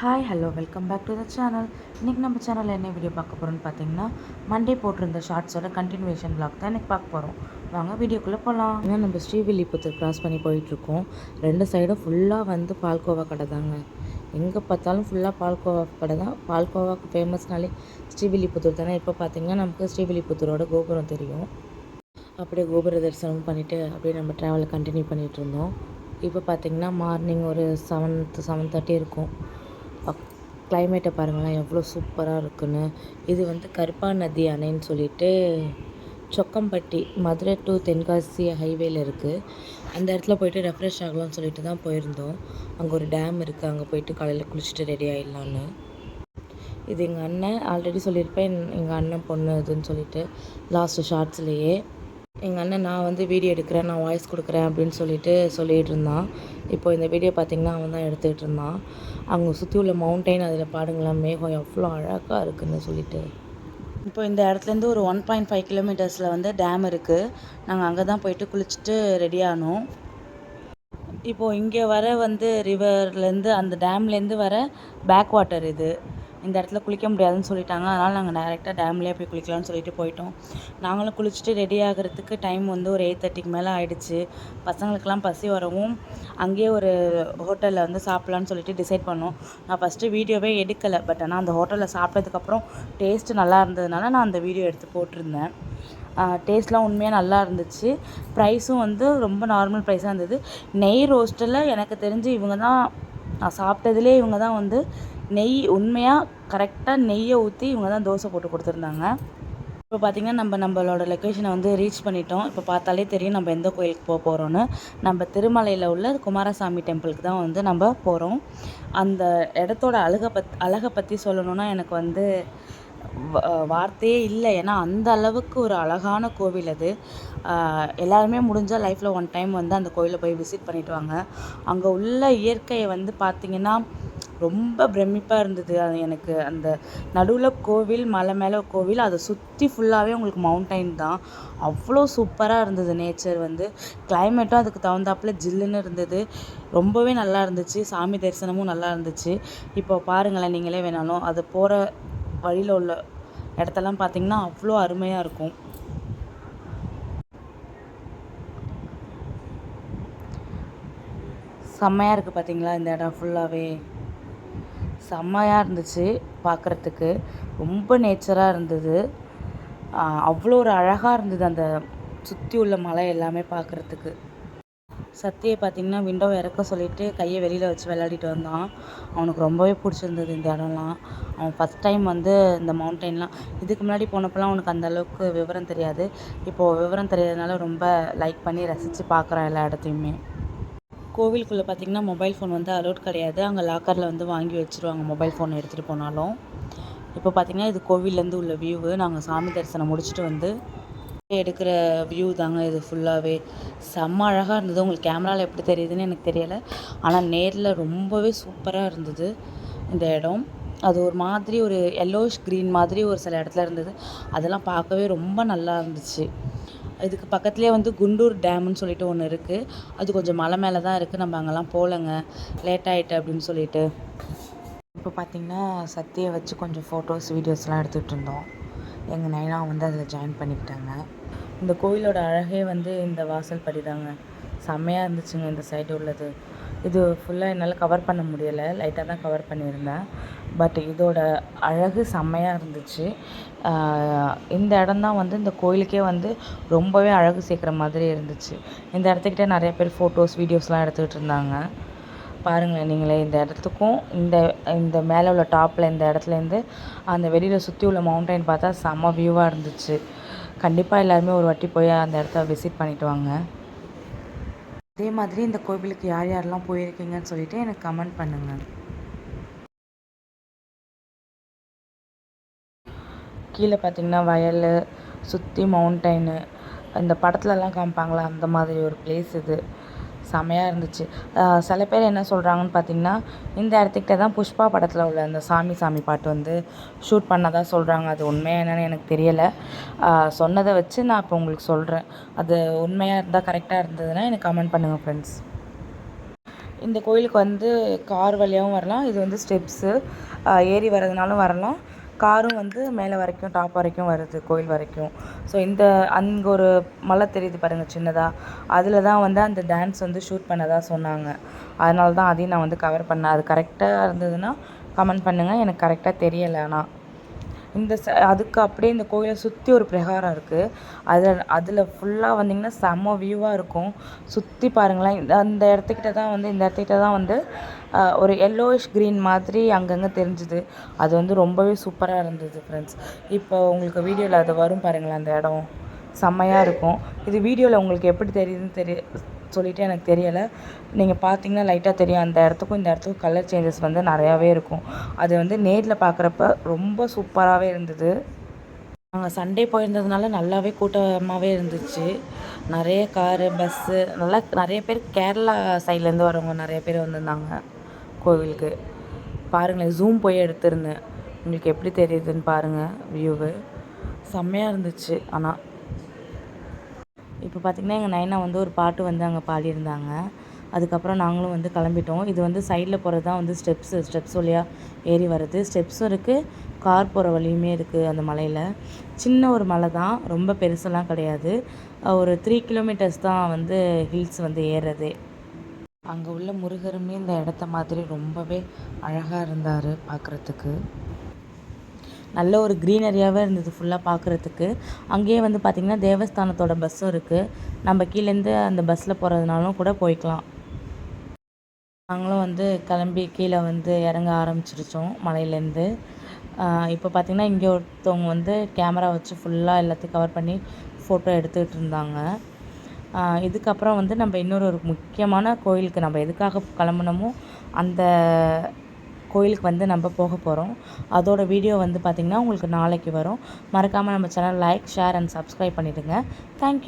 Hi hello welcome back to the channel இன்றைக்கி நம்ம சேனலில் என்ன வீடியோ பார்க்க போகிறோம்னு பார்த்தீங்கன்னா மண்டே போட்டிருந்த ஷார்ட்ஸோட கண்டினியூவேஷன் பிளாக் தான் இன்றைக்கி பார்க்க போகிறோம் வாங்க வீடியோக்குள்ளே போகலாம் ஏன்னா நம்ம ஸ்ரீவில்லிபுத்தூர் கிராஸ் பண்ணி போயிட்டுருக்கோம். ரெண்டு சைடும் ஃபுல்லாக வந்து பால்கோவா கடை தாங்க. எங்கே பார்த்தாலும் ஃபுல்லாக பால்கோவா கடை தான். பால்கோவாக்கு ஃபேமஸ்னாலே ஸ்ரீவில்லிபுத்தூர் தானே. இப்போ பார்த்திங்கன்னா நமக்கு ஸ்ரீவில்லிபுத்தூரோட கோபுரம் தெரியும். அப்படியே கோபுர தரிசனம் பண்ணிவிட்டு அப்படியே நம்ம ட்ராவலை கண்டினியூ பண்ணிகிட்டு இருந்தோம். இப்போ பார்த்திங்கன்னா மார்னிங் ஒரு செவன் செவன் தேர்ட்டி இருக்கும். கிளைமேட்டை பாருங்களேன் எவ்வளோ சூப்பராக இருக்குன்னு. இது வந்து கருப்பா நதி அணைன்னு சொல்லிட்டு சொக்கம்பட்டி மதுரை டு தென்காசி ஹைவேல இருக்குது அந்த இடத்துல போயிட்டு ரெஃப்ரெஷ் ஆகலாம்னு சொல்லிட்டு தான் போயிருந்தோம். அங்கே ஒரு டேம் இருக்குது அங்கே போயிட்டு காலையில் குளிச்சுட்டு ரெடி ஆகிடலான்னு இது எங்கள் அண்ணன் ஆல்ரெடி சொல்லியிருப்பேன் எங்கள் அண்ணன் பொண்ணு இதுன்னு சொல்லிட்டு லாஸ்ட்டு ஷார்ட்ஸ்லேயே எங்கள் அண்ணன் நான் வந்து வீடியோ எடுக்கிறேன் நான் வாய்ஸ் கொடுக்குறேன் அப்படின்னு சொல்லிட்டு சொல்லிகிட்டு இருந்தான். இப்போ இந்த வீடியோ பார்த்திங்கன்னா அவன் தான் எடுத்துகிட்டு இருந்தான். அவங்க சுற்றி உள்ள மவுண்டைன் அதில் பாடுங்களேன் மேகம் எவ்வளோ அழகாக இருக்குதுன்னு சொல்லிட்டு. இப்போ இந்த இடத்துலேருந்து ஒரு ஒன் பாயிண்ட் ஃபைவ் கிலோமீட்டர்ஸில் வந்து டேம் இருக்குது நாங்கள் அங்கே தான் போயிட்டு குளிச்சுட்டு ரெடி ஆனோம். இப்போது இங்கே வர வந்து ரிவர்லேருந்து அந்த டேம்லேருந்து வர பேக் வாட்டர் இது. இந்த இடத்துல குளிக்க முடியாதுன்னு சொல்லிட்டாங்க. அதனால் நாங்கள் டேரெக்டாக டேம்லேயே போய் குளிக்கலாம்னு சொல்லிட்டு போயிட்டோம். நாங்களும் குளிச்சுட்டு ரெடி ஆகிறதுக்கு டைம் வந்து ஒரு எயிட் தேர்ட்டிக்கு மேலே ஆயிடுச்சு. பசங்களுக்கெல்லாம் பசி வரவும் அங்கேயே ஒரு ஹோட்டலில் வந்து சாப்பிட்லான்னு சொல்லிட்டு டிசைட் பண்ணோம். நான் ஃபஸ்ட்டு வீடியோவே எடுக்கலை. பட் ஆனால் அந்த ஹோட்டலில் சாப்பிட்டதுக்கப்புறம் டேஸ்ட்டு நல்லா இருந்ததுனால நான் அந்த வீடியோ எடுத்து போட்டிருந்தேன். டேஸ்ட்லாம் உண்மையாக நல்லா இருந்துச்சு. ப்ரைஸும் வந்து ரொம்ப நார்மல் ப்ரைஸாக இருந்தது. நெய் ரோஸ்ட்டில் எனக்கு தெரிஞ்சு இவங்க தான் நான் சாப்பிட்டதுலேயே இவங்க தான் வந்து நெய் உண்மையாக கரெக்டாக நெய்யை ஊற்றி இவங்க தான் தோசை போட்டு கொடுத்துருந்தாங்க. இப்போ பார்த்திங்கன்னா நம்ம நம்மளோட லொக்கேஷனை வந்து ரீச் பண்ணிட்டோம். இப்போ பார்த்தாலே தெரியும் நம்ம எந்த கோயிலுக்கு போக போகிறோன்னு நம்ம திருமலையில் உள்ள குமாரசாமி டெம்பிளுக்கு தான் வந்து நம்ம போகிறோம் அந்த இடத்தோட அழகை பத் அழகை பற்றி சொல்லணுன்னா எனக்கு வந்து வ- வார்த்தையே இல்லை. ஏன்னா அந்த அளவுக்கு ஒரு அழகான கோவில் அது. எல்லாருமே முடிஞ்சால் லைஃப்பில் ஒன் டைம் வந்து அந்த கோயிலை போய் விசிட் பண்ணிட்டு வாங்க. அங்கே உள்ள இயற்கையை வந்து பார்த்திங்கன்னா ரொம்ப பிரமிப்பாக இருந்தது. அது எனக்கு அந்த நடுவில் கோவில் மலை மேலே கோவில் அதை சுற்றி ஃபுல்லாகவே உங்களுக்கு மவுண்டைன் தான். அவ்வளோ சூப்பராக இருந்தது நேச்சர் வந்து. கிளைமேட்டும் அதுக்கு தகுந்தாப்புல ஜில்லுன்னு இருந்தது. ரொம்பவே நல்லா இருந்துச்சு. சாமி தரிசனமும் நல்லா இருந்துச்சு. இப்போ பாருங்களேன் நீங்களே வேணாலும் அது போகிற வழியில் உள்ள இடத்தெல்லாம் பார்த்தீங்கன்னா அவ்வளோ அருமையாக இருக்கும். செம்மையாக இருக்குது பார்த்தீங்களா இந்த இடம் ஃபுல்லாகவே செம்மையாக இருந்துச்சு பார்க்குறதுக்கு ரொம்ப நேச்சராக இருந்தது. அவ்வளோ ஒரு அழகாக இருந்தது அந்த சுற்றி உள்ள மலை எல்லாமே பார்க்குறதுக்கு சத்தியை பார்த்திங்கன்னா விண்டோ இறக்க சொல்லிவிட்டு கையை வெளியில் வச்சு விளையாடிட்டு வந்தான். அவனுக்கு ரொம்பவே பிடிச்சிருந்தது இந்த இடம்லாம். அவன் ஃபஸ்ட் டைம் வந்து இந்த மவுண்டெயின்லாம் இதுக்கு முன்னாடி போனப்போலாம் அவனுக்கு அந்த அளவுக்கு விவரம் தெரியாது. இப்போது விவரம் தெரியாதனால ரொம்ப லைக் பண்ணி ரசித்து பார்க்குறான் எல்லா இடத்தையுமே. கோவிலுக்குள்ளே பார்த்தீங்கன்னா மொபைல் ஃபோன் வந்து அலோட் கிடையாது. அங்கே லாக்கரில் வந்து வாங்கி வச்சுருவாங்க மொபைல் ஃபோன் எடுத்துகிட்டு போனாலும். இப்போ பார்த்தீங்கன்னா இது கோவில்லேருந்து உள்ள வியூவு நாங்கள் சாமி தரிசனம் முடிச்சுட்டு வந்து எடுக்கிற வியூ தாங்க இது ஃபுல்லாகவே செம்ம அழகாக இருந்தது. உங்களுக்கு கேமராவில் எப்படி தெரியுதுன்னு எனக்கு தெரியலை. ஆனால் நேரில் ரொம்பவே சூப்பராக இருந்தது இந்த இடம். அது ஒரு மாதிரி ஒரு எல்லோஷ் க்ரீன் மாதிரி ஒரு சில இடத்துல இருந்தது. அதெல்லாம் பார்க்கவே ரொம்ப நல்லா இருந்துச்சு. இதுக்கு பக்கத்துலேயே வந்து குண்டூர் டேம்னு சொல்லிட்டு ஒன்று இருக்குது அது கொஞ்சம் மலை மேலே தான் இருக்குது நம்ம அங்கெல்லாம் போகலங்க. லேட் ஆகிட்டு அப்படின்னு சொல்லிட்டு. இப்போ பார்த்தீங்கன்னா சத்தியை வச்சு கொஞ்சம் ஃபோட்டோஸ் வீடியோஸ்லாம் எடுத்துகிட்டு இருந்தோம். எங்கள் நைனா வந்து அதில் ஜாயின் பண்ணிக்கிட்டாங்க. இந்த கோயிலோட அழகே வந்து இந்த வாசல் படி தாங்க செம்மையாக இருந்துச்சுங்க இந்த சைடு உள்ளது. இது ஃபுல்லாக என்னால் கவர் பண்ண முடியலை. லைட்டாக தான் கவர் பண்ணியிருந்தேன். பட் இதோட அழகு செம்மையாக இருந்துச்சு. இந்த இடம்தான் வந்து இந்த கோயிலுக்கே வந்து ரொம்பவே அழகு சேர்க்குற மாதிரி இருந்துச்சு. இந்த இடத்துக்கிட்ட நிறைய பேர் ஃபோட்டோஸ் வீடியோஸ்லாம் எடுத்துக்கிட்டு இருந்தாங்க. பாருங்களேன் நீங்களே இந்த இடத்துக்கும் இந்த இந்த மேலே உள்ள டாப்பில் இந்த இடத்துலேருந்து அந்த வெளியில் சுற்றி உள்ள மவுண்டைன் பார்த்தா செம்ம வியூவாக இருந்துச்சு. கண்டிப்பாக எல்லாருமே ஒரு வாட்டி போய் அந்த இடத்த விசிட் பண்ணிவிட்டு வாங்க. அதே மாதிரி இந்த கோவிலுக்கு யார் யாரெல்லாம் போயிருக்கீங்கன்னு சொல்லிட்டு எனக்கு கமெண்ட் பண்ணுங்கள் கீழே பார்த்தீங்கன்னா வயல் சுற்றி மவுண்டைனு இந்த படத்துலலாம் காமிப்பாங்களா அந்த மாதிரி ஒரு பிளேஸ் இது. செமையாக இருந்துச்சு. சில பேர் என்ன சொல்கிறாங்கன்னு பார்த்தீங்கன்னா இந்த இடத்துக்கிட்ட தான் புஷ்பா படத்தில் உள்ள அந்த சாமி சாமி பாட்டு வந்து ஷூட் பண்ணதாக சொல்கிறாங்க அது உண்மையாக என்னன்னு எனக்கு தெரியலை. சொன்னதை வச்சு நான் இப்போ உங்களுக்கு சொல்கிறேன் அது உண்மையாக இருந்தால் கரெக்டாக இருந்ததுன்னா எனக்கு கமெண்ட் பண்ணுங்கள் ஃப்ரெண்ட்ஸ் இந்த கோயிலுக்கு வந்து கார் வழியாகவும் வரலாம். இது வந்து ஸ்டெப்ஸு ஏறி வர்றதுனாலும் வரலாம். காரும் வந்து மேலே வரைக்கும் டாப் வரைக்கும் வருது கோயில் வரைக்கும். ஸோ இந்த அங்கே ஒரு மலை தெரியுது பாருங்கள் சின்னதாக அதில் தான் வந்து அந்த டான்ஸ் வந்து ஷூட் பண்ணதாக சொன்னாங்க. அதனால தான் அதையும் நான் வந்து கவர் பண்ணேன். அது கரெக்டாக இருந்ததுன்னா கமெண்ட் பண்ணுங்கள் எனக்கு கரெக்டாக தெரியலை ஆனால் இந்த ச அதுக்கு அப்படியே இந்த கோயிலை சுற்றி ஒரு பிரகாரம் இருக்குது அதில் அதில் ஃபுல்லாக வந்திங்கன்னா செம்ம வியூவாக இருக்கும். சுற்றி பாருங்களேன். இந்த அந்த இடத்துக்கிட்ட தான் வந்து இந்த இடத்துக்கிட்ட தான் வந்து ஒரு எல்லோயிஷ் க்ரீன் மாதிரி அங்கங்கே தெரிஞ்சுது. அது வந்து ரொம்பவே சூப்பராக இருந்தது ஃப்ரெண்ட்ஸ் இப்போ உங்களுக்கு வீடியோவில் அது வரும் பாருங்களேன் அந்த இடம். செம்மையாக இருக்கும். இது வீடியோவில் உங்களுக்கு எப்படி தெரியுதுன்னு தெரிய சொல்லிவிட்டு எனக்கு தெரியலை. நீங்கள் பார்த்தீங்கன்னா லைட்டாக தெரியும். அந்த இடத்துக்கும் இந்த இடத்துக்கும் கலர் சேஞ்சஸ் வந்து நிறையாவே இருக்கும். அது வந்து நேரில் பார்க்குறப்ப ரொம்ப சூப்பராகவே இருந்தது. நாங்கள் சண்டே போயிருந்ததுனால நல்லாவே கூட்டமாகவே இருந்துச்சு. நிறைய காரு பஸ்ஸு நல்லா நிறைய பேர் கேரளா சைட்லேருந்து வரவங்க நிறைய பேர் வந்திருந்தாங்க. கோவிலுக்கு. பாருங்களேன் ஜூம் போய் எடுத்திருந்தேன். உங்களுக்கு எப்படி தெரியுதுன்னு பாருங்கள் வியூவு செம்மையாக இருந்துச்சு ஆனால் இப்போ பார்த்திங்கன்னா எங்கள் நைனா வந்து ஒரு பாட்டு வந்து அங்கே பாடியிருந்தாங்க. அதுக்கப்புறம் நாங்களும் வந்து கிளம்பிட்டோம். இது வந்து சைடில் போகிறது தான் வந்து ஸ்டெப்ஸு ஸ்டெப்ஸ் வழியாக ஏறி வர்றது. ஸ்டெப்ஸும் இருக்குது கார் போகிற வழியுமே இருக்குது அந்த மலையில். சின்ன ஒரு மலை தான் ரொம்ப பெருசெல்லாம் கிடையாது. ஒரு த்ரீ கிலோமீட்டர்ஸ் தான் வந்து ஹில்ஸ் வந்து ஏறுறதே. அங்கே உள்ள முருகருமே இந்த இடத்த மாதிரி ரொம்பவே அழகாக இருந்தார் பார்க்குறதுக்கு நல்ல ஒரு க்ரீனரியாகவே இருந்தது ஃபுல்லாக பார்க்குறதுக்கு அங்கேயே வந்து பார்த்திங்கன்னா தேவஸ்தானத்தோட பஸ்ஸும் இருக்குது நம்ம கீழேருந்து அந்த பஸ்ஸில் போகிறதுனாலும் கூட போய்க்கலாம். நாங்களும் வந்து கிளம்பி கீழே வந்து இறங்க ஆரம்பிச்சிருச்சோம் மலையிலேருந்து இப்போ பார்த்திங்கன்னா இங்கே ஒருத்தவங்க வந்து கேமரா வச்சு ஃபுல்லாக எல்லாத்தையும் கவர் பண்ணி ஃபோட்டோ எடுத்துக்கிட்டு இருந்தாங்க. இதுக்கப்புறம் வந்து நம்ம இன்னொரு ஒரு முக்கியமான கோயிலுக்கு நம்ம எதுக்காக கிளம்புனமோ அந்த கோயிலுக்கு வந்து நம்ம போக போகிறோம் அதோட வீடியோ வந்து பார்த்திங்கன்னா உங்களுக்கு நாளைக்கு வரும். மறக்காமல் நம்ம channel like share and subscribe பண்ணிவிடுங்க தேங்க்யூ